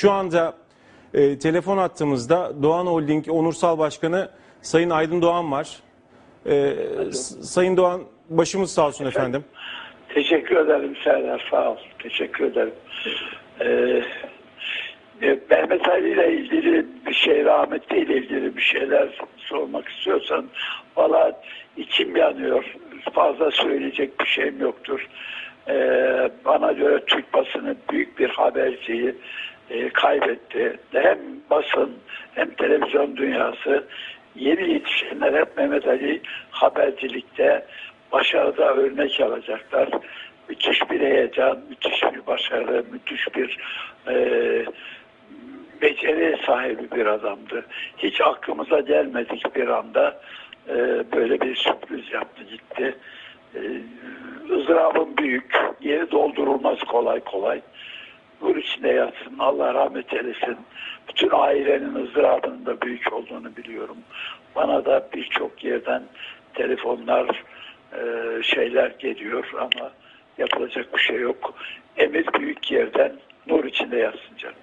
Şu anda e, telefon attığımızda Doğan Holding Onursal Başkanı Sayın Aydın Doğan var. E, Sayın Doğan başımız sağ olsun efendim. Teşekkür ederim Serdar sağ ol. Teşekkür ederim. Ee, Mehmet Ali ile ilgili bir şey rahmetli ile ilgili bir şeyler sormak istiyorsan valla içim yanıyor. Fazla söyleyecek bir şeyim yoktur. Ee, bana göre Türk basını büyük bir haberciyi e, kaybetti. Hem basın hem televizyon dünyası yeni yetişenler hep Mehmet Ali habercilikte başarıda örnek alacaklar. Müthiş bir heyecan, müthiş bir başarı, müthiş bir e, beceri sahibi bir adamdı. Hiç aklımıza gelmedik bir anda e, böyle bir sürpriz yaptı gitti. E, ızdırabın büyük, yeri doldurulmaz kolay kolay. Nur içinde yatsın, Allah rahmet eylesin. Bütün ailenin ızdırabının da büyük olduğunu biliyorum. Bana da birçok yerden telefonlar, e, şeyler geliyor ama yapılacak bir şey yok. Emir büyük yerden, nur içinde yatsın canım.